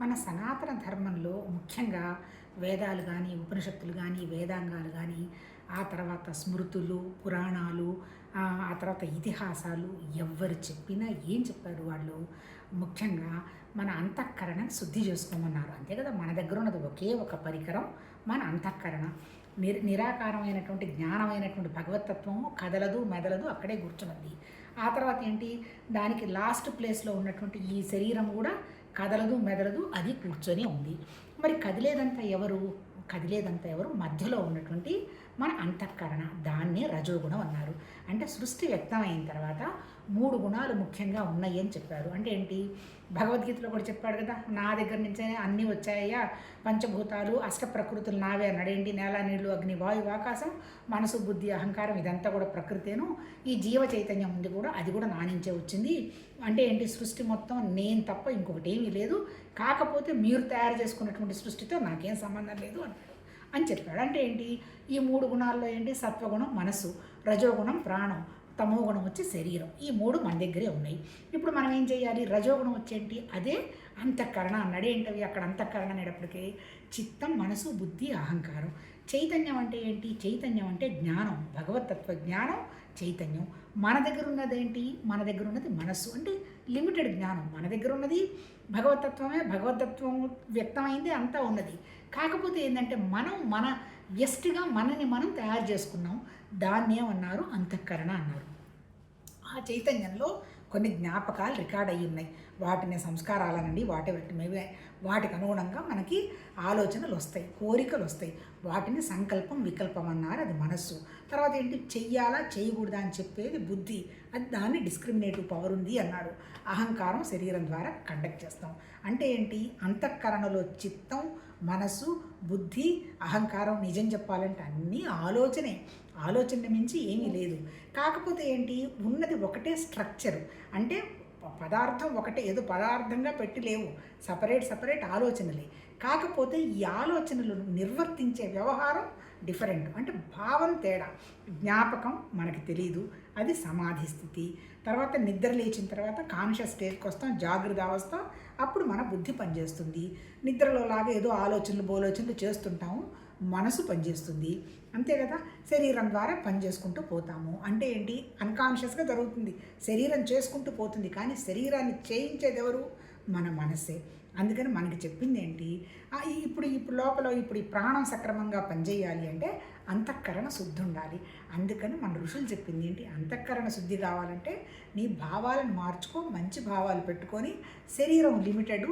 మన సనాతన ధర్మంలో ముఖ్యంగా వేదాలు కానీ ఉపనిషత్తులు కానీ వేదాంగాలు కానీ ఆ తర్వాత స్మృతులు పురాణాలు ఆ తర్వాత ఇతిహాసాలు ఎవ్వరు చెప్పినా ఏం చెప్పారు వాళ్ళు? ముఖ్యంగా మన అంతఃకరణను శుద్ధి చేసుకోమన్నారు. అంతే కదా? మన దగ్గర ఉన్నది ఒకే ఒక పరికరం మన అంతఃకరణ. నిర్ నిరాకారమైనటువంటి జ్ఞానమైనటువంటి భగవతత్వము కదలదు మెదలదు అక్కడే కూర్చున్నది. ఆ తర్వాత ఏంటి? దానికి లాస్ట్ ప్లేస్లో ఉన్నటువంటి ఈ శరీరం కూడా కదలదు మెదలదు అది కూర్చొని ఉంది. మరి కదిలేదంతా ఎవరు? కదిలేదంతా ఎవరు? మధ్యలో ఉన్నటువంటి మన అంతఃకరణ దాన్నే రజోగుణం అన్నారు. అంటే సృష్టి వ్యక్తమైన తర్వాత మూడు గుణాలు ముఖ్యంగా ఉన్నాయి అని చెప్పారు. అంటే ఏంటి? భగవద్గీతలో కూడా చెప్పాడు కదా నా దగ్గర నుంచే అన్నీ వచ్చాయ్యా పంచభూతాలు అష్ట ప్రకృతులు నావే అన్నాడు. ఏంటి? నేల నీళ్ళు అగ్ని వాయువు ఆకాశం మనసు బుద్ధి అహంకారం ఇదంతా కూడా ప్రకృతేను. ఈ జీవ చైతన్యం ఉంది కూడా అది కూడా నా నుంచే వచ్చింది. అంటే ఏంటి? సృష్టి మొత్తం నేను తప్ప ఇంకొకటి ఏమీ లేదు. కాకపోతే మీరు తయారు చేసుకున్నటువంటి సృష్టితో నాకేం సంబంధం లేదు అన్నాడు అని చెప్పాడు. అంటే ఏంటి? ఈ మూడు గుణాల్లో ఏంటి? సత్వగుణం మనసు రజోగుణం ప్రాణం తమోగుణం వచ్చి శరీరం. ఈ మూడు మన దగ్గరే ఉన్నాయి. ఇప్పుడు మనం ఏం చేయాలి? రజోగుణం వచ్చేంటి? అదే అంతఃకరణ అన్నాడు. ఏంటవి? అక్కడ అంతఃకరణ అనేటప్పటికీ చిత్తం మనసు బుద్ధి అహంకారం. చైతన్యం అంటే ఏంటి? చైతన్యం అంటే జ్ఞానం. భగవతత్వ జ్ఞానం చైతన్యం. మన దగ్గర ఉన్నదేంటి? మన దగ్గర ఉన్నది మనస్సు. అంటే లిమిటెడ్ జ్ఞానం. మన దగ్గర ఉన్నది భగవతత్వమే. భగవతత్వం వ్యక్తమైంది అంతా ఉన్నది. కాకపోతే ఏంటంటే మనం మన వ్యస్ట్గా మనని మనం తయారు చేసుకున్నాం. దాన్ని ఏమన్నారు? అంతఃకరణ అన్నారు. ఆ చైతన్యంలో కొన్ని జ్ఞాపకాలు రికార్డ్ అయ్యి ఉన్నాయి. వాటిని సంస్కారాలనండి వాటి మేమే వాటికి అనుగుణంగా మనకి ఆలోచనలు వస్తాయి కోరికలు వస్తాయి. వాటిని సంకల్పం వికల్పం అన్నారు. అది మనస్సు. తర్వాత ఏంటి? చెయ్యాలా? చేయకూడదా అని చెప్పేది బుద్ధి. అది దాన్ని డిస్క్రిమినేటివ్ పవర్ ఉంది అన్నాడు. అహంకారం శరీరం ద్వారా కండక్ట్ చేస్తాం. అంటే ఏంటి? అంతఃకరణలో చిత్తం మనసు బుద్ధి అహంకారం నిజం చెప్పాలంటే అన్నీ ఆలోచనే. ఆలోచన మించి ఏమీ లేదు. కాకపోతే ఏంటి? ఉన్నది ఒకటే స్ట్రక్చర్. అంటే పదార్థం ఒకటే ఏదో పదార్థంగా పెట్టి లేవు. సపరేట్ సపరేట్ ఆలోచనలే. కాకపోతే ఈ ఆలోచనలు నిర్వర్తించే వ్యవహారం డిఫరెంట్. అంటే భావం తేడా. జ్ఞాపకం మనకి తెలియదు అది సమాధి స్థితి. తర్వాత నిద్ర లేచిన తర్వాత కాన్షియస్ స్టేజ్కి వస్తాం జాగ్రత్త అవస్థ అప్పుడు మన బుద్ధి పనిచేస్తుంది. నిద్రలో లాగా ఏదో ఆలోచనలు బోలోచనలు చేస్తుంటాము. మనసు పనిచేస్తుంది. అంతే కదా? శరీరం ద్వారా పనిచేసుకుంటూ పోతాము. అంటే ఏంటి? అన్కాన్షియస్గా జరుగుతుంది. శరీరం చేసుకుంటూ పోతుంది. కానీ శరీరాన్ని చేయించేది ఎవరు మన మనసే. అందుకని మనకి చెప్పింది ఏంటి? ఇప్పుడు ఇప్పుడు లోపల ఇప్పుడు ఈ ప్రాణం సక్రమంగా పనిచేయాలి అంటే అంతఃకరణ శుద్ధి ఉండాలి. అందుకని మన ఋషులు చెప్పింది ఏంటి? అంతఃకరణ శుద్ధి కావాలంటే నీ భావాలను మార్చుకో మంచి భావాలు పెట్టుకొని శరీరం లిమిటెడ్